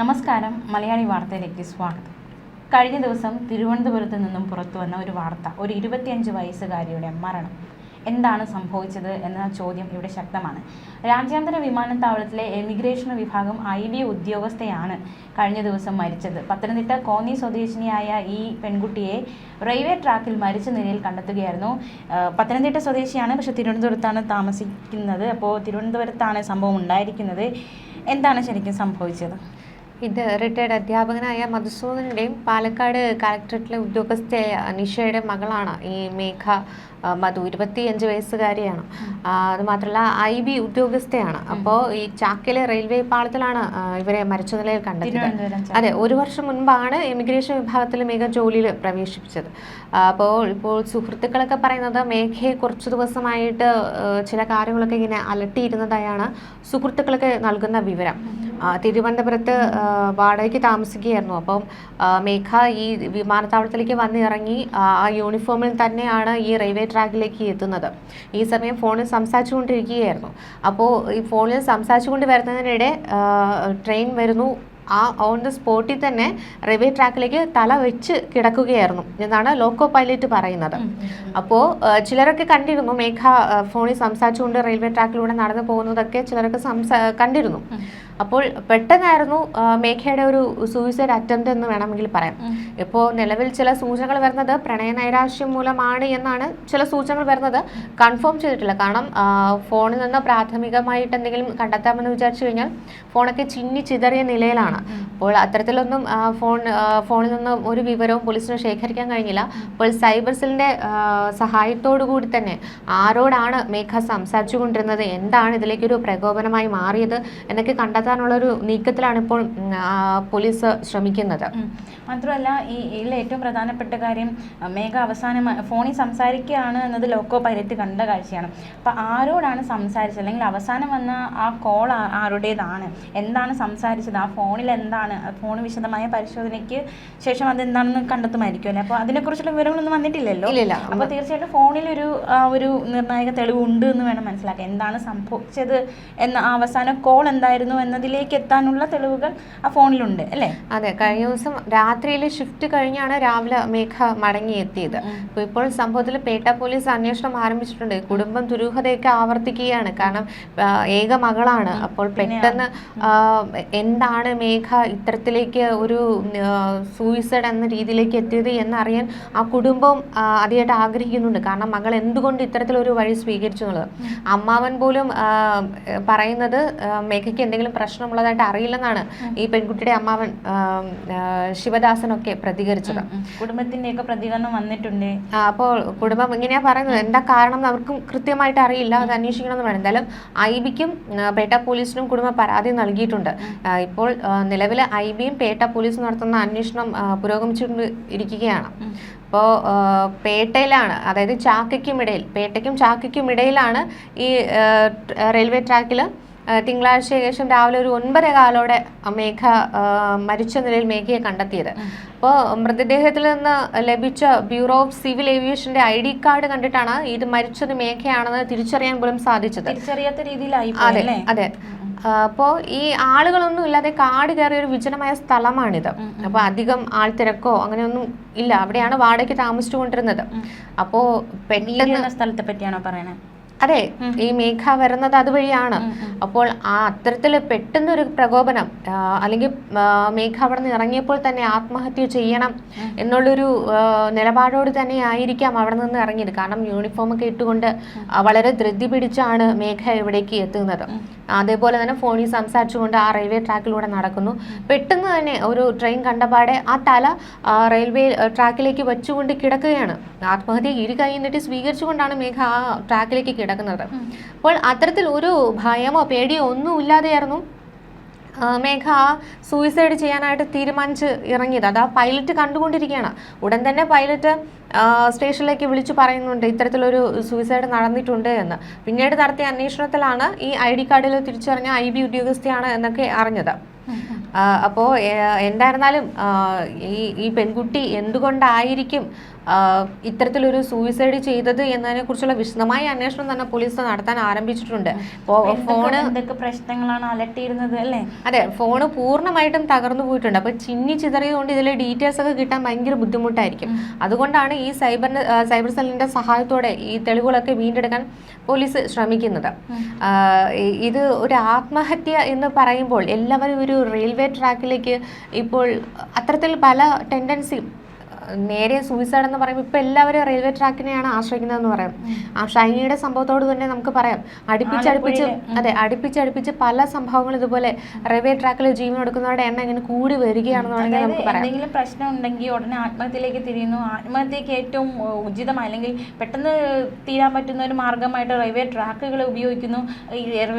നമസ്കാരം. മലയാളി വാർത്തയിലേക്ക് സ്വാഗതം. കഴിഞ്ഞ ദിവസം തിരുവനന്തപുരത്ത് നിന്നും പുറത്തു വന്ന ഒരു വാർത്ത ഒരു ഇരുപത്തിയഞ്ച് വയസ്സുകാരിയുടെ മരണം. എന്താണ് സംഭവിച്ചത് എന്ന ചോദ്യം ഇവിടെ ശക്തമാണ്. രാജ്യാന്തര വിമാനത്താവളത്തിലെ എമിഗ്രേഷൻ വിഭാഗം ഐ ബി ഉദ്യോഗസ്ഥയാണ് കഴിഞ്ഞ ദിവസം മരിച്ചത്. പത്തനംതിട്ട കോന്നി സ്വദേശിനിയായ ഈ പെൺകുട്ടിയെ റെയിൽവേ ട്രാക്കിൽ മരിച്ച നിലയിൽ കണ്ടെത്തുകയായിരുന്നു. പത്തനംതിട്ട സ്വദേശിയാണ് പക്ഷേ തിരുവനന്തപുരത്താണ് താമസിക്കുന്നത്. അപ്പോൾ തിരുവനന്തപുരത്താണ് സംഭവം ഉണ്ടായിരിക്കുന്നത്. എന്താണ് ശരിക്കും സംഭവിച്ചത്? ഇത് റിട്ടയർഡ് അധ്യാപകനായ മധുസൂദനയുടെയും പാലക്കാട് കളക്ടറേറ്റിലെ ഉദ്യോഗസ്ഥയായ നിഷയുടെ മകളാണ് ഈ മേഘ മധു. ഇരുപത്തിയഞ്ച് വയസ്സുകാരിയാണ്. അതുമാത്രമല്ല അത് ഐ ബി ഉദ്യോഗസ്ഥയാണ്. അപ്പോൾ ഈ ചാക്കിലെ റെയിൽവേ പാളത്തിലാണ് ഇവരെ മരിച്ച നിലയിൽ കണ്ടെത്തിയത്. അതെ ഒരു വർഷം മുൻപാണ് ഇമിഗ്രേഷൻ വിഭാഗത്തിൽ മേഘ ജോലിയിൽ പ്രവേശിപ്പിച്ചത്. അപ്പോൾ ഇപ്പോൾ സുഹൃത്തുക്കളൊക്കെ പറയുന്നത് മേഘയെ കുറച്ച് ദിവസമായിട്ട് ചില കാര്യങ്ങളൊക്കെ ഇങ്ങനെ അലട്ടിയിരുന്നതായാണ് സുഹൃത്തുക്കളൊക്കെ നൽകുന്ന വിവരം. തിരുവനന്തപുരത്ത് വാടകയ്ക്ക് താമസിക്കുകയായിരുന്നു. അപ്പം മേഘ ഈ വിമാനത്താവളത്തിലേക്ക് വന്നിറങ്ങി ആ ആ യൂണിഫോമിൽ തന്നെയാണ് ഈ റെയിൽവേ ട്രാക്കിലേക്ക് എത്തുന്നത്. ഈ സമയം ഫോണിൽ സംസാരിച്ചുകൊണ്ടിരിക്കുകയായിരുന്നു. അപ്പോൾ ഈ ഫോണിൽ സംസാരിച്ചുകൊണ്ട് വരുന്നതിനിടെ ട്രെയിൻ വരുന്നു. ആ ഓൺ ദ സ്പോട്ടിൽ തന്നെ റെയിൽവേ ട്രാക്കിലേക്ക് തല വെച്ച് കിടക്കുകയായിരുന്നു എന്നാണ് ലോക്കോ പൈലറ്റ് പറയുന്നത്. അപ്പോൾ ചിലരൊക്കെ കണ്ടിരുന്നു മേഘ ഫോണിൽ സംസാരിച്ചുകൊണ്ട് റെയിൽവേ ട്രാക്കിലൂടെ നടന്നു പോകുന്നതൊക്കെ ചിലരൊക്കെ സംസാ കണ്ടിരുന്നു. അപ്പോൾ പെട്ടെന്നായിരുന്നു മേഘയുടെ ഒരു സൂയിസൈഡ് അറ്റംപ്റ്റ് എന്ന് വേണമെങ്കിൽ പറയാം. ഇപ്പോൾ നിലവിൽ ചില സൂചനകൾ വരുന്നത് പ്രണയ നൈരാശ്യം മൂലമാണ് എന്നാണ് ചില സൂചനകൾ വരുന്നത്. കൺഫേം ചെയ്തിട്ടില്ല. കാരണം ഫോണിൽ നിന്ന് പ്രാഥമികമായിട്ട് എന്തെങ്കിലും കണ്ടെത്താമെന്ന് വിചാരിച്ചു കഴിഞ്ഞാൽ ഫോണൊക്കെ ചിന്നി ചിതറിയ നിലയിലാണ്. അപ്പോൾ അത്തരത്തിലൊന്നും ഫോൺ ഫോണിൽ നിന്ന് ഒരു വിവരവും പോലീസിന് ശേഖരിക്കാൻ കഴിഞ്ഞില്ല. അപ്പോൾ സൈബർ സെല്ലിന്റെ സഹായത്തോടു കൂടി തന്നെ ആരോടാണ് മേഘ സംസാരിച്ചു കൊണ്ടിരുന്നത്? എന്താണ് ഇതിലേക്കൊരു പ്രകോപനമായി മാറിയത്? എന്നൊക്കെ കണ്ടെത്താനുള്ള ഒരു നീക്കത്തിലാണ് ഇപ്പോൾ പോലീസ് ശ്രമിക്കുന്നത്. മാത്രമല്ല ഈ ഇതിൽ ഏറ്റവും പ്രധാനപ്പെട്ട കാര്യം മേഘ അവസാനം ഫോണിൽ സംസാരിക്കുകയാണ് എന്നത് ലോക്കോ പൈലറ്റ് കണ്ട കാഴ്ചയാണ്. അപ്പം ആരോടാണ് സംസാരിച്ചത്? അല്ലെങ്കിൽ അവസാനം വന്ന ആ കോൾ ആരുടേതാണ്? എന്താണ് സംസാരിച്ചത്? ആ ഫോണിൽ എന്താണ്? ഫോൺ വിശദമായ പരിശോധനയ്ക്ക് ശേഷം അത് എന്താണെന്ന് കണ്ടെത്തുമായിരിക്കും അല്ലേ? അപ്പോൾ അതിനെക്കുറിച്ചുള്ള വിവരങ്ങളൊന്നും വന്നിട്ടില്ലല്ലോ? ഇല്ലില്ല. അപ്പോൾ തീർച്ചയായിട്ടും ഫോണിൽ ഒരു ഒരു നിർണായക തെളിവുണ്ട് എന്ന് വേണം മനസ്സിലാക്കാം എന്താണ് സംഭവിച്ചത് എന്ന അവസാന കോൾ എന്തായിരുന്നു എന്നതിലേക്ക് എത്താനുള്ള തെളിവുകൾ ആ ഫോണിലുണ്ട് അല്ലേ? അതെ കഴിഞ്ഞ ദിവസം രാത്രിയിൽ ഷിഫ്റ്റ് കഴിഞ്ഞാണ് രാവിലെ മേഘ മടങ്ങിയെത്തിയത്. അപ്പോൾ ഇപ്പോൾ സംഭവത്തിൽ പേട്ട പോലീസ് അന്വേഷണം ആരംഭിച്ചിട്ടുണ്ട്. കുടുംബം ദുരൂഹതയൊക്കെ ആവർത്തിക്കുകയാണ്. കാരണം ഏക മകളാണ്. അപ്പോൾ പെട്ടെന്ന് എന്താണ് മേഘ ഇത്തരത്തിലേക്ക് ഒരു സൂയിസൈഡ് എന്ന രീതിയിലേക്ക് എത്തിയത് എന്നറിയാൻ ആ കുടുംബം അതിയായിട്ട് ആഗ്രഹിക്കുന്നുണ്ട്. കാരണം മകൾ എന്തുകൊണ്ട് ഇത്തരത്തിലൊരു വഴി സ്വീകരിച്ചു എന്നുള്ളത്? അമ്മാവൻ പോലും പറയുന്നത് മേഘയ്ക്ക് എന്തെങ്കിലും പ്രശ്നമുള്ളതായിട്ട് അറിയില്ലെന്നാണ് ഈ പെൺകുട്ടിയുടെ അമ്മാവൻ ശിവദാസനൊക്കെ പ്രതികരിച്ചത്. കുടുംബത്തിന്റെയൊക്കെ പ്രതികരണം വന്നിട്ടുണ്ട്. അപ്പോൾ കുടുംബം ഇങ്ങനെയാ പറയുന്നത്. എന്താ കാരണം അവർക്കും കൃത്യമായിട്ട് അറിയില്ല. അത് അന്വേഷിക്കണമെന്ന് വേണം. എന്തായാലും ഐ ബിക്കും പേട്ട പോലീസിനും കുടുംബം പരാതി നൽകിയിട്ടുണ്ട്. ഇപ്പോൾ നിലവിൽ ഐ ബിയും പേട്ട പോലീസും നടത്തുന്ന അന്വേഷണം പുരോഗമിച്ചുകൊണ്ട് ഇരിക്കുകയാണ് അപ്പോൾ പേട്ടയിലാണ് അതായത് ചാക്കയ്ക്കും ഇടയിൽ പേട്ടയ്ക്കും ചാക്കയ്ക്കും ഇടയിലാണ് ഈ റെയിൽവേ ട്രാക്കിൽ തിങ്കളാഴ്ച ഏകദേശം രാവിലെ ഒരു ഒൻപത് കാലോടെ മേഘ മരിച്ച നിലയിൽ മേഘയെ കണ്ടെത്തിയത്. അപ്പോൾ മൃതദേഹത്തിൽ നിന്ന് ലഭിച്ച ബ്യൂറോ ഓഫ് സിവിൽ ഏവിയേഷന്റെ ഐ ഡി കാർഡ് കണ്ടിട്ടാണ് ഇത് മരിച്ചത് മേഘയാണെന്ന് തിരിച്ചറിയാൻ പോലും സാധിച്ചത്. തിരിച്ചറിയാത്ത രീതിയിലായി അതെ അതെ. അപ്പോൾ ഈ ആളുകളൊന്നും ഇല്ലാതെ കാട് കയറിയ ഒരു വിജനമായ സ്ഥലമാണിത്. അപ്പോൾ അധികം ആൾ തിരക്കോ അങ്ങനെയൊന്നും ഇല്ല. അവിടെയാണ് വാടകയ്ക്ക് താമസിച്ചുകൊണ്ടിരുന്നത്. അപ്പോൾ പെട്ടെന്ന് സ്ഥലത്തെ പറ്റിയാണോ പറയണേ? അതെ ഈ മേഘ വരുന്നത് അതുവഴിയാണ്. അപ്പോൾ ആ അത്തരത്തിൽ പെട്ടെന്ന് ഒരു പ്രകോപനം അല്ലെങ്കിൽ മേഘ അവിടെ നിന്ന് ഇറങ്ങിയപ്പോൾ തന്നെ ആത്മഹത്യ ചെയ്യണം എന്നുള്ളൊരു നിലപാടോട് തന്നെ ആയിരിക്കാം അവിടെ നിന്ന് ഇറങ്ങിയത്. കാരണം യൂണിഫോം ഒക്കെ ഇട്ടുകൊണ്ട് വളരെ ധൃതി പിടിച്ചാണ് മേഘ ഇവിടേക്ക് എത്തുന്നത്. അതേപോലെ തന്നെ ഫോണിൽ സംസാരിച്ചുകൊണ്ട് ആ റെയിൽവേ ട്രാക്കിലൂടെ നടക്കുന്നു. പെട്ടെന്ന് തന്നെ ഒരു ട്രെയിൻ കണ്ടപാടെ ആ തല റെയിൽവേ ട്രാക്കിലേക്ക് വെച്ചുകൊണ്ട് കിടക്കുകയാണ്. ആത്മഹത്യ ഇരു കൈ നീട്ടി സ്വീകരിച്ചുകൊണ്ടാണ് മേഘ ആ ട്രാക്കിലേക്ക് കിടക്കുന്നത്. അപ്പോൾ അത്തരത്തിൽ ഒരു ഭയമോ പേടിയോ ഒന്നും ഇല്ലാതെയായിരുന്നു മേഘ സൂയിസൈഡ് ചെയ്യാനായിട്ട് തീരുമാനിച്ച് ഇറങ്ങിയത്. അത് ആ പൈലറ്റ് കണ്ടുകൊണ്ടിരിക്കുകയാണ്. ഉടൻ തന്നെ പൈലറ്റ് സ്റ്റേഷനിലേക്ക് വിളിച്ചു പറയുന്നുണ്ട് ഇത്തരത്തിലൊരു സൂയിസൈഡ് നടന്നിട്ടുണ്ട് എന്ന്. പിന്നീട് നടത്തിയ അന്വേഷണത്തിലാണ് ഈ ഐ ഡി കാർഡിൽ തിരിച്ചറിഞ്ഞ ഐ ബി ഉദ്യോഗസ്ഥയാണ് എന്നൊക്കെ അറിഞ്ഞത്. അപ്പോൾ എന്തായിരുന്നാലും ഈ ഈ പെൺകുട്ടി എന്തുകൊണ്ടായിരിക്കും ഇത്തരത്തിലൊരു സൂയിസൈഡ് ചെയ്തത് എന്നതിനെ കുറിച്ചുള്ള വിശദമായ അന്വേഷണം തന്നെ പോലീസ് നടത്താൻ ആരംഭിച്ചിട്ടുണ്ട്. ഫോണ് പ്രശ്നങ്ങളാണ് അലട്ടിയിരുന്നത് അല്ലേ? അതെ ഫോണ് പൂർണമായിട്ടും തകർന്നു പോയിട്ടുണ്ട്. അപ്പൊ ചിന്നി ചിതറിയതുകൊണ്ട് ഇതിലെ ഡീറ്റെയിൽസ് ഒക്കെ കിട്ടാൻ ഭയങ്കര ബുദ്ധിമുട്ടായിരിക്കും. അതുകൊണ്ടാണ് ഈ സൈബർ സൈബർ സെല്ലിന്റെ സഹായത്തോടെ ഈ തെളിവുകളൊക്കെ വീണ്ടെടുക്കാൻ പോലീസ് ശ്രമിക്കുന്നത്. ഇത് ഒരു ആത്മഹത്യ എന്ന് പറയുമ്പോൾ എല്ലാവരും ഒരു റെയിൽവേ ട്രാക്കിലേക്ക് ഇപ്പോൾ അത്തരത്തിൽ പല ടെൻഡൻസി നേരെ സൂയിസൈഡ് എന്ന് പറയുമ്പോൾ ഇപ്പോൾ എല്ലാവരും റെയിൽവേ ട്രാക്കിനെയാണ് ആശ്രയിക്കുന്നതെന്ന് പറയാം. ആ ഷൈനിയുടെ സംഭവത്തോട് തന്നെ നമുക്ക് പറയാം. അടുപ്പിച്ചടുപ്പിച്ച് അതെ അടുപ്പിച്ചടുപ്പിച്ച് പല സംഭവങ്ങൾ ഇതുപോലെ റെയിൽവേ ട്രാക്കിൽ ജീവൻ എടുക്കുന്നവരുടെ എണ്ണം ഇങ്ങനെ കൂടി വരികയാണെന്ന് വേണമെങ്കിൽ അതായത് നമുക്ക് പറയാം. എന്തെങ്കിലും പ്രശ്നം ഉണ്ടെങ്കിൽ ഉടനെ ആത്മഹത്യയിലേക്ക് തിരിയുന്നു. ആത്മഹത്യക്ക് ഏറ്റവും ഉചിതമായ അല്ലെങ്കിൽ പെട്ടെന്ന് തീരാൻ പറ്റുന്ന ഒരു മാർഗമായിട്ട് റെയിൽവേ ട്രാക്കുകൾ ഉപയോഗിക്കുന്നു.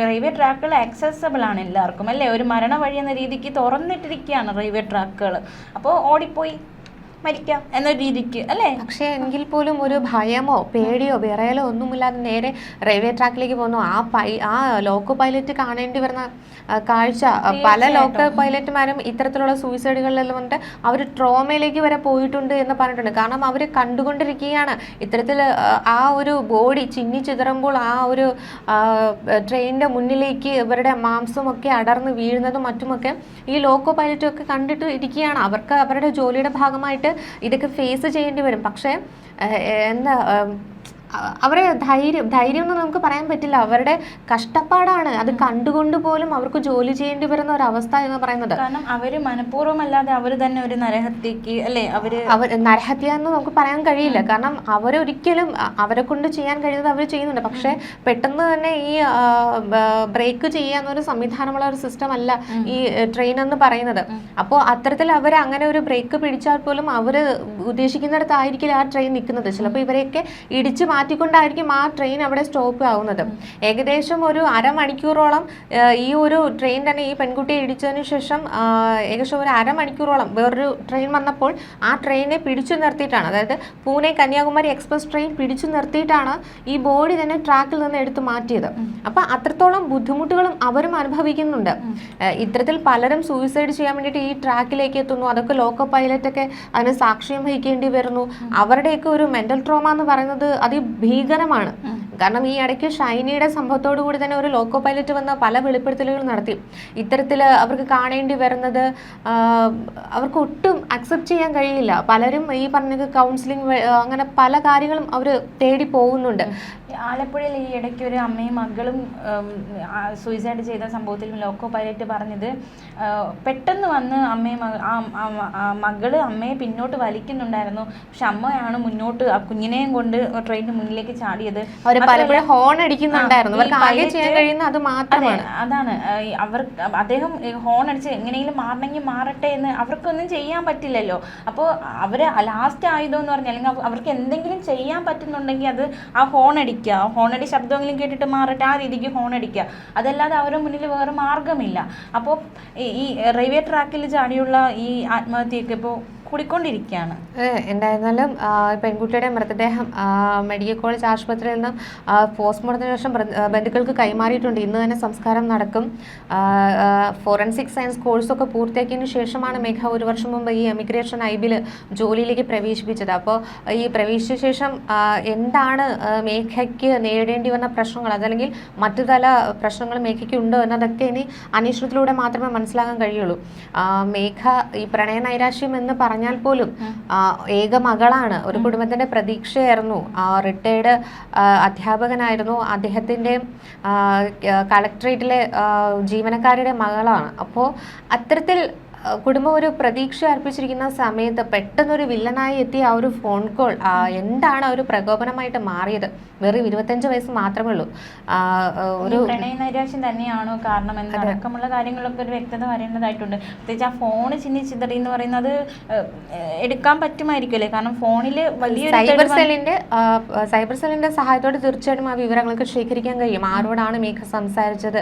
റെയിൽവേ ട്രാക്കുകൾ ആക്സസബിൾ ആണ് എല്ലാവർക്കും അല്ലേ? ഒരു മരണ വഴി എന്ന രീതിക്ക് തുറന്നിട്ടിരിക്കുകയാണ് റെയിൽവേ ട്രാക്കുകൾ അപ്പോൾ ഓടിപ്പോയി. മരിക്കാം. എന്ന രീതിക്ക് അല്ലേ? പക്ഷേ എങ്കിൽ പോലും ഒരു ഭയമോ പേടിയോ വിറയലോ ഒന്നുമില്ലാതെ നേരെ റെയിൽവേ ട്രാക്കിലേക്ക് പോകുന്നു. ആ പൈ ആ ലോക്കോ പൈലറ്റ് കാണേണ്ടി വരുന്ന കാഴ്ച പല ലോക്കോ പൈലറ്റുമാരും ഇത്തരത്തിലുള്ള സൂയിസൈഡുകളിലെല്ലാം വന്നിട്ട് അവർ ട്രോമയിലേക്ക് വരെ പോയിട്ടുണ്ട് എന്ന് പറഞ്ഞിട്ടുണ്ട്. കാരണം അവർ കണ്ടുകൊണ്ടിരിക്കുകയാണ്. ഇത്തരത്തിൽ ആ, ഒരു ബോഡി ചിന്നി ചിതറുമ്പോൾ ആ ഒരു ട്രെയിനിന്റെ മുന്നിലേക്ക് ഇവരുടെ മാംസമൊക്കെ അടർന്ന് വീഴുന്നതും മറ്റുമൊക്കെ ഈ ലോക്കോ പൈലറ്റും ഒക്കെ കണ്ടിട്ട് ഇരിക്കുകയാണ്. അവർക്ക് അവരുടെ ജോലിയുടെ ഭാഗമായിട്ട് ഇതൊക്കെ ഫേസ് ചെയ്യേണ്ടി വരും. പക്ഷേ എന്താ അവരെ ധൈര്യം ധൈര്യം എന്ന് നമുക്ക് പറയാൻ പറ്റില്ല. അവരുടെ കഷ്ടപ്പാടാണ്. അത് കണ്ടുകൊണ്ട് പോലും അവർക്ക് ജോലി ചെയ്യേണ്ടി വരുന്ന ഒരു അവസ്ഥ എന്ന് പറയുന്നത്. കാരണം അവർ മനഃപൂർവമല്ലാതെ അവർ തന്നെ ഒരു നരഹത്യക്ക് അല്ലെ? അവർ അവർ നരഹത്യ എന്ന് നമുക്ക് പറയാൻ കഴിയില്ല. കാരണം അവരൊരിക്കലും അവരെ കൊണ്ട് ചെയ്യാൻ കഴിയുന്നത് അവർ ചെയ്യുന്നുണ്ട്. പക്ഷെ പെട്ടെന്ന് തന്നെ ഈ ബ്രേക്ക് ചെയ്യാന്നൊരു സംവിധാനമുള്ള ഒരു സിസ്റ്റം അല്ല ഈ ട്രെയിൻ എന്ന് പറയുന്നത്. അപ്പോൾ അത്തരത്തിൽ അവർ അങ്ങനെ ഒരു ബ്രേക്ക് പിടിച്ചാൽ പോലും അവർ ഉദ്ദേശിക്കുന്നിടത്തായിരിക്കില്ല ആ ട്രെയിൻ നിൽക്കുന്നത്. ചിലപ്പോൾ ഇവരെയൊക്കെ ഇടിച്ചു മാറ്റിക്കൊണ്ടായിരിക്കും ആ ട്രെയിൻ അവിടെ സ്റ്റോപ്പ് ആവുന്നത്. ഏകദേശം ഒരു അരമണിക്കൂറോളം ഈ ഒരു ട്രെയിൻ തന്നെ ഈ പെൺകുട്ടിയെ ഇടിച്ചതിന് ശേഷം ഏകദേശം ഒരു അരമണിക്കൂറോളം വേറൊരു ട്രെയിൻ വന്നപ്പോൾ ആ ട്രെയിനെ പിടിച്ചു നിർത്തിയിട്ടാണ്. അതായത് പൂനെ കന്യാകുമാരി എക്സ്പ്രസ് ട്രെയിൻ പിടിച്ചു നിർത്തിയിട്ടാണ് ഈ ബോഡി തന്നെ ട്രാക്കിൽ നിന്ന് എടുത്ത് മാറ്റിയത്. അപ്പൊ അത്രത്തോളം ബുദ്ധിമുട്ടുകളും അവരും അനുഭവിക്കുന്നുണ്ട്. ഇത്തരത്തിൽ പലരും സൂയിസൈഡ് ചെയ്യാൻ വേണ്ടിയിട്ട് ഈ ട്രാക്കിലേക്ക് എത്തുന്നു. അതൊക്കെ ലോക്കോ പൈലറ്റ് ഒക്കെ അതിന് സാക്ഷ്യം വഹിക്കേണ്ടി വരുന്നു. അവരുടെയൊക്കെ ഒരു മെന്റൽ ട്രോമ എന്ന് പറയുന്നത് അതിഭീകരമാണ് കാരണം ഈ ഇടയ്ക്ക് ഷൈനിയുടെ സംഭവത്തോടു കൂടി തന്നെ ഒരു ലോക്കോ പൈലറ്റ് വന്ന പല വെളിപ്പെടുത്തലുകൾ നടത്തി. ഇത്തരത്തിൽ അവർക്ക് കാണേണ്ടി വരുന്നത് അവർക്ക് ഒട്ടും അക്സെപ്റ്റ് ചെയ്യാൻ കഴിയില്ല. പലരും ഈ പറഞ്ഞ കൗൺസിലിംഗ് അങ്ങനെ പല കാര്യങ്ങളും അവർ തേടി പോകുന്നുണ്ട്. ആലപ്പുഴയിൽ ഈ ഇടയ്ക്ക് ഒരു അമ്മയും മകളും സൂയിസൈഡ് ചെയ്ത സംഭവത്തിൽ ലോക്കോ പൈലറ്റ് പറഞ്ഞത് പെട്ടെന്ന് വന്ന് അമ്മയും മകൾ അമ്മയെ പിന്നോട്ട് വലിക്കുന്നുണ്ടായിരുന്നു. പക്ഷെ അമ്മയാണ് മുന്നോട്ട് ആ കുഞ്ഞിനെയും കൊണ്ട് ട്രെയിനിന് മുന്നിലേക്ക് ചാടിയത്. മാത്രമല്ല- പലപ്പോഴും ഹോൺ അടിക്കുന്നുണ്ടായിരുന്നു. അവർക്ക് ആകെ ചെയ്യാൻ കഴിയുന്ന അത് മാത്രമാണ്. അതാണ്. അവർ അദ്ദേഹം ഹോൺ അടിച്ച് എങ്ങനെയെങ്കിലും മാറണമെങ്കിൽ മാറട്ടെ എന്ന് അവർക്കൊന്നും ചെയ്യാൻ പറ്റില്ലല്ലോ. അപ്പോൾ അവർ ലാസ്റ്റ് ആയുധം എന്ന് പറഞ്ഞാൽ അല്ലെങ്കിൽ അവർക്ക് എന്തെങ്കിലും ചെയ്യാൻ പറ്റുന്നുണ്ടെങ്കിൽ അത് ആ ഹോൺ അടിക്കുക. ഹോൺ അടി ശബ്ദമെങ്കിലും കേട്ടിട്ട് മാറട്ടെ. ആ രീതിക്ക് ഹോൺ അടിക്കുക. അതല്ലാതെ അവരുടെ മുന്നിൽ വേറെ മാർഗമില്ല അപ്പോൾ ഈ റെയിൽവേ ട്രാക്കിൽ ചാടിയുള്ള ഈ ആത്മഹത്യയൊക്കെ ഇപ്പോൾ കൂടിക്കൊണ്ടിരിക്കുകയാണ്. എന്തായിരുന്നാലും പെൺകുട്ടിയുടെ മൃതദേഹം മെഡിക്കൽ കോളേജ് ആശുപത്രിയിൽ നിന്നും പോസ്റ്റ്മോർട്ടത്തിന് ശേഷം ബന്ധ- ബന്ധുക്കൾക്ക് കൈമാറിയിട്ടുണ്ട്. ഇന്ന് തന്നെ സംസ്കാരം നടക്കും. ഫോറൻസിക് സയൻസ് കോഴ്സൊക്കെ പൂർത്തിയാക്കിയതിനു ശേഷമാണ് മേഘ ഒരു വർഷം മുമ്പ് ഈ എമിഗ്രേഷൻ ഐബിൽ ജോലിയിലേക്ക് പ്രവേശിപ്പിച്ചത്. അപ്പോൾ ഈ പ്രവേശിച്ച ശേഷം എന്താണ് മേഘയ്ക്ക് നേരിടേണ്ടി വന്ന പ്രശ്നങ്ങൾ? അതല്ലെങ്കിൽ മറ്റു തല പ്രശ്നങ്ങൾ മേഘയ്ക്ക് ഉണ്ടോ എന്നതൊക്കെ ഇനി അന്വേഷണത്തിലൂടെ മാത്രമേ മനസ്സിലാക്കാൻ കഴിയുള്ളൂ. മേഘ ഈ പ്രണയ നൈരാശ്യം എന്ന് പറഞ്ഞാൽ പോലും ഏക മകളാണ്. ഒരു കുടുംബത്തിന്റെ പ്രതീക്ഷയായിരുന്നു. റിട്ടയർഡ് അധ്യാപകനായിരുന്നു. അദ്ദേഹത്തിന്റെ കളക്ടറേറ്റിലെ കളക്ട്രേറ്റിലെ ജീവനക്കാരുടെ മകളാണ്. അപ്പോൾ അത്തരത്തിൽ കുടുംബം ഒരു പ്രതീക്ഷ അർപ്പിച്ചിരിക്കുന്ന സമയത്ത് പെട്ടെന്നൊരു വില്ലനായി എത്തിയ ആ ഒരു ഫോൺ കോൾ എന്താണ് ആ ഒരു പ്രകോപനമായിട്ട് മാറിയത്? വെറും ഇരുപത്തഞ്ച് വയസ്സ് മാത്രമേ ഉള്ളൂ. ഒരു പ്രണയ നൈരാശ്യം തന്നെയാണോ കാരണം എന്നടക്കമുള്ള കാര്യങ്ങളൊക്കെ ഒരു വ്യക്തത വരേണ്ടതായിട്ടുണ്ട്. പ്രത്യേകിച്ച് ആ ഫോൺ ചിന്നി ചിതറി എന്ന് പറയുന്നത് എടുക്കാൻ പറ്റുമായിരിക്കുമല്ലേ? കാരണം ഫോണിൽ വലിയ സൈബർ സെല്ലിന്റെ സൈബർ സെല്ലിന്റെ സഹായത്തോടെ തീർച്ചയായിട്ടും ആ വിവരങ്ങൾക്ക് ശേഖരിക്കാൻ കഴിയും. ആരോടാണ് മേഘ സംസാരിച്ചത്?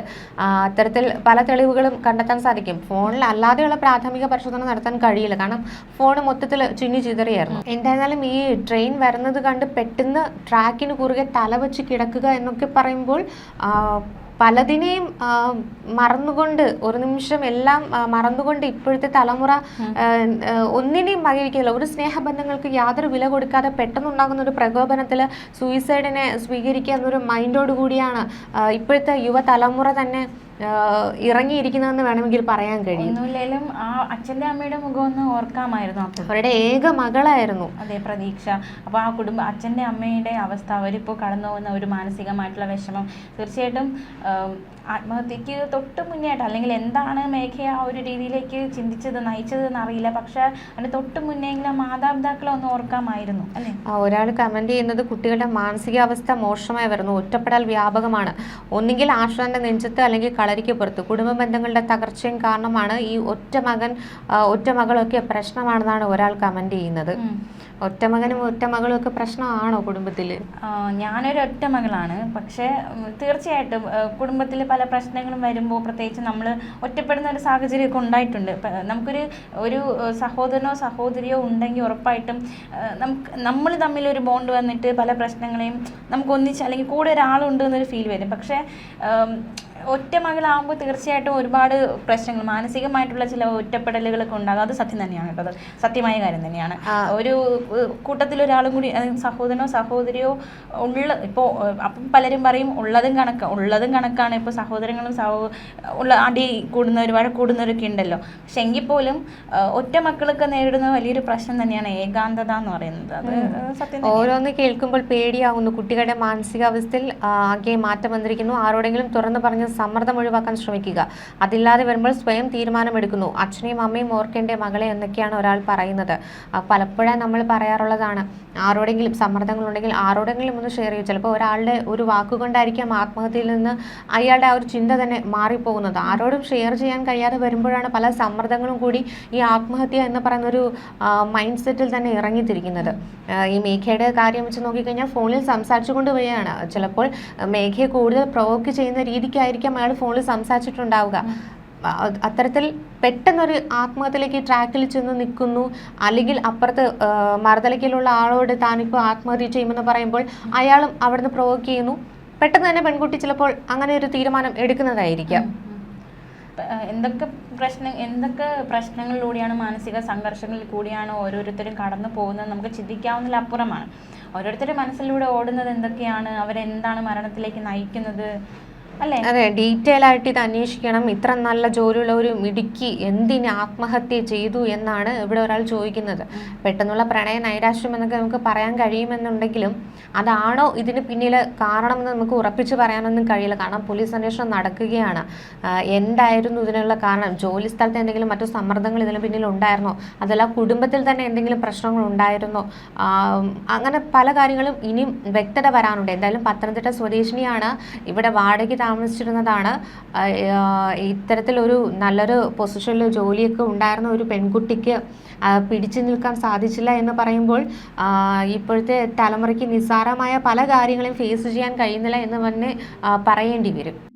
അത്തരത്തിൽ പല തെളിവുകളും കണ്ടെത്താൻ സാധിക്കും. ഫോണിൽ അല്ലാതെയുള്ള പ്രാഥമിക പരിശോധന നടത്താൻ കഴിയില്ല. കാരണം ഫോൺ മൊത്തത്തിൽ ചിന്നി ചിതറിയായിരുന്നു. എന്തായാലും ഈ ട്രെയിൻ വരുന്നത് കണ്ട് പെട്ടെന്ന് ട്രാക്കിന് കുറുകെ തല വെച്ച് കിടക്കുക എന്നൊക്കെ പറയുമ്പോൾ പലതിനെയും മറന്നുകൊണ്ട് ഒരു നിമിഷം എല്ലാം മറന്നുകൊണ്ട് ഇപ്പോഴത്തെ തലമുറ ഒന്നിനെയും വകവയ്ക്കില്ല ഒരു സ്നേഹബന്ധങ്ങൾക്ക് യാതൊരു വില കൊടുക്കാതെ പെട്ടെന്നുണ്ടാകുന്ന ഒരു പ്രകോപനത്തിൽ സൂയിസൈഡിനെ സ്വീകരിക്കുക എന്നൊരു മൈൻഡോട് കൂടിയാണ് ആ, ഇപ്പോഴത്തെ യുവതലമുറ തന്നെ ഇറങ്ങിയിരിക്കുന്നതെന്ന് വേണമെങ്കിൽ പറയാൻ കഴിയും. ആ അച്ഛന്റെ അമ്മയുടെ മുഖം ഒന്ന് ഓർക്കാമായിരുന്നു അവരുടെ ഏക മകളായിരുന്നു. അതെ പ്രതീക്ഷ. അപ്പോൾ ആ കുടുംബ അച്ഛന്റെ അമ്മയുടെ അവസ്ഥ അവരിപ്പോൾ കടന്നു പോകുന്ന ഒരു മാനസികമായിട്ടുള്ള വിഷമം തീർച്ചയായിട്ടും ആത്മഹത്യക്ക് തൊട്ട് മുന്നേയായിട്ട് അല്ലെങ്കിൽ എന്താണ് മേഘയെ ആ ഒരു രീതിയിലേക്ക് ചിന്തിച്ചത് നയിച്ചതെന്ന് അറിയില്ല. പക്ഷേ അതിന് തൊട്ട് മുന്നേങ്കിലും മാതാപിതാക്കളെ ഒന്ന് ഓർക്കാമായിരുന്നു അല്ലേ? ഒരാൾ കമന്റ് ചെയ്യുന്നത് കുട്ടികളുടെ മാനസികാവസ്ഥ മോശമായി വരുന്നു. ഒറ്റപ്പെടൽ വ്യാപകമാണ്. ഒന്നുകിൽ ആശ്വാന്റെ നെഞ്ചത്ത് അല്ലെങ്കിൽ കളരിക്ക് പുറത്ത്. കുടുംബ ബന്ധങ്ങളുടെ തകർച്ചയും കാരണമാണ് ഈ ഒറ്റ മകൻ ഒറ്റ മകളൊക്കെ പ്രശ്നമാണെന്നാണ് ഒരാൾ കമന്റ് ചെയ്യുന്നത്. ഉം. ഒറ്റ മകനും ഒറ്റ മകളും ഒക്കെ പ്രശ്നമാണോ കുടുംബത്തിൽ ഞാനൊരു ഒറ്റ മകളാണ്. പക്ഷേ തീർച്ചയായിട്ടും കുടുംബത്തിൽ പല പ്രശ്നങ്ങളും വരുമ്പോൾ പ്രത്യേകിച്ച് നമ്മൾ ഒറ്റപ്പെടുന്ന ഒരു സാഹചര്യമൊക്കെ ഉണ്ടായിട്ടുണ്ട്. നമുക്കൊരു ഒരു സഹോദരനോ സഹോദരിയോ ഉണ്ടെങ്കിൽ ഉറപ്പായിട്ടും നമുക്ക് നമ്മൾ തമ്മിൽ ഒരു ബോണ്ട് വന്നിട്ട് പല പ്രശ്നങ്ങളെയും നമുക്ക് ഒന്നിച്ച് അല്ലെങ്കിൽ കൂടെ ഒരാളുണ്ട് എന്നൊരു ഫീൽ വരും. പക്ഷേ ഒറ്റ മകളാകുമ്പോൾ തീർച്ചയായിട്ടും ഒരുപാട് പ്രശ്നങ്ങൾ മാനസികമായിട്ടുള്ള ചില ഒറ്റപ്പെടലുകളൊക്കെ ഉണ്ടാകും. അത് സത്യം തന്നെയാണ് കേട്ടോ. സത്യമായ കാര്യം തന്നെയാണ്. ഒരു കൂട്ടത്തിൽ ഒരാളും കൂടി സഹോദരനോ സഹോദരിയോ ഉള്ള ഇപ്പോൾ അപ്പം പലരും പറയും ഉള്ളതും കണക്ക് ഉള്ളതും കണക്കാണ്. ഇപ്പോൾ സഹോദരങ്ങളും സഹോ ഉള്ള അടി കൂടുന്നവർ വഴ കൂടുന്നവരൊക്കെ ഉണ്ടല്ലോ. പക്ഷെ എങ്കിൽ പോലും ഒറ്റ മക്കളൊക്കെ നേരിടുന്ന വലിയൊരു പ്രശ്നം തന്നെയാണ് ഏകാന്തത എന്ന് പറയുന്നത്. അത് സത്യം. ഓരോന്ന് കേൾക്കുമ്പോൾ പേടിയാവുന്നു. കുട്ടികളുടെ മാനസികാവസ്ഥയിൽ ആകെ മാറ്റം വന്നിരിക്കുന്നു. ആരോടെങ്കിലും തുറന്നു പറഞ്ഞ് സമ്മർദ്ദം ഒഴിവാക്കാൻ ശ്രമിക്കുക. അതില്ലാതെ വരുമ്പോൾ സ്വയം തീരുമാനമെടുക്കുന്നു. അച്ഛനെയും അമ്മയും ഓർക്കേണ്ട മകളെ എന്നൊക്കെയാണ് ഒരാൾ പറയുന്നത്. പലപ്പോഴും നമ്മൾ പറയാറുള്ളതാണ്. ആരോടെങ്കിലും സമ്മർദ്ദങ്ങളുണ്ടെങ്കിൽ ആരോടെങ്കിലും ഒന്ന് ഷെയർ ചെയ്യും ചിലപ്പോൾ ഒരാളുടെ ഒരു വാക്കുകൊണ്ടായിരിക്കാം ആത്മഹത്യയിൽ നിന്ന് അയാളുടെ ആ ഒരു ചിന്ത തന്നെ മാറിപ്പോകുന്നത്. ആരോടും ഷെയർ ചെയ്യാൻ കഴിയാതെ വരുമ്പോഴാണ് പല സമ്മർദ്ദങ്ങളും കൂടി ഈ ആത്മഹത്യ എന്ന് പറയുന്ന ഒരു മൈൻഡ് സെറ്റിൽ തന്നെ ഇറങ്ങിത്തിരിക്കുന്നത്. ഈ മേഘയുടെ കാര്യം വെച്ച് നോക്കിക്കഴിഞ്ഞാൽ ഫോണിൽ സംസാരിച്ചു വരികയാണ് ചിലപ്പോൾ മേഘയെ കൂടുതൽ പ്രൊവോക്ക് ചെയ്യുന്ന രീതിക്കായിരിക്കാം അയാൾ ഫോണിൽ സംസാരിച്ചിട്ടുണ്ടാവുക. അത്തരത്തിൽ പെട്ടെന്നൊരു ആത്മഹത്യയിലേക്ക് ട്രാക്കിൽ ചെന്ന് നിൽക്കുന്നു. അല്ലെങ്കിൽ അപ്പുറത്ത് മറുതലയ്ക്കലുള്ള ആളോട് താനിപ്പോൾ ആത്മഹത്യ ചെയ്യുമെന്ന് പറയുമ്പോൾ അയാളും അവിടുന്ന് പ്രൊവോക്ക് ചെയ്യുന്നു. പെട്ടെന്ന് തന്നെ പെൺകുട്ടി ചിലപ്പോൾ അങ്ങനെ ഒരു തീരുമാനം എടുക്കുന്നതായിരിക്കാം. എന്തൊക്കെ പ്രശ്നം എന്തൊക്കെ പ്രശ്നങ്ങളിലൂടെയാണ് മാനസിക സംഘർഷങ്ങളിൽ കൂടിയാണ് ഓരോരുത്തരും കടന്നു പോകുന്നത് നമുക്ക് ചിന്തിക്കാവുന്നതിലപ്പുറമാണ് ഓരോരുത്തരുടെ മനസ്സിലൂടെ ഓടുന്നത് എന്തൊക്കെയാണ്? അവരെന്താണ് മരണത്തിലേക്ക് നയിക്കുന്നത്? അതെ ഡീറ്റെയിൽ ആയിട്ട് ഇത് അന്വേഷിക്കണം. ഇത്ര നല്ല ജോലിയുള്ള ഒരു മിടുക്കി എന്തിന് ആത്മഹത്യ ചെയ്തു എന്നാണ് ഇവിടെ ഒരാൾ ചോദിക്കുന്നത്. പെട്ടെന്നുള്ള പ്രണയ നൈരാശ്യം എന്നൊക്കെ നമുക്ക് പറയാൻ കഴിയുമെന്നുണ്ടെങ്കിലും അതാണോ ഇതിന് പിന്നിൽ കാരണമെന്ന് നമുക്ക് ഉറപ്പിച്ച് പറയാനൊന്നും കഴിയില്ല. കാരണം പോലീസ് അന്വേഷണം നടക്കുകയാണ്. എന്തായിരുന്നു ഇതിനുള്ള കാരണം? ജോലി സ്ഥലത്ത് എന്തെങ്കിലും മറ്റു സമ്മർദ്ദങ്ങൾ ഇതിന് പിന്നിൽ ഉണ്ടായിരുന്നോ? അതല്ല കുടുംബത്തിൽ തന്നെ എന്തെങ്കിലും പ്രശ്നങ്ങൾ ഉണ്ടായിരുന്നോ? അങ്ങനെ പല കാര്യങ്ങളും ഇനിയും വ്യക്തത വരാനുണ്ട്. എന്തായാലും പത്തനംതിട്ട സ്വദേശിനിയാണ് ഇവിടെ വാടകയ്ക്ക് താമസിച്ചിരുന്നതാണ്. ഇത്തരത്തിലൊരു നല്ലൊരു പൊസിഷനിൽ ജോലിയൊക്കെ ഉണ്ടായിരുന്ന ഒരു പെൺകുട്ടിക്ക് പിടിച്ചു നിൽക്കാൻ സാധിച്ചില്ല എന്ന് പറയുമ്പോൾ ഇപ്പോഴത്തെ തലമുറയ്ക്ക് നിസ്സാരമായ പല കാര്യങ്ങളും ഫേസ് ചെയ്യാൻ കഴിയുന്നില്ല എന്ന് തന്നെ പറയേണ്ടി വരും.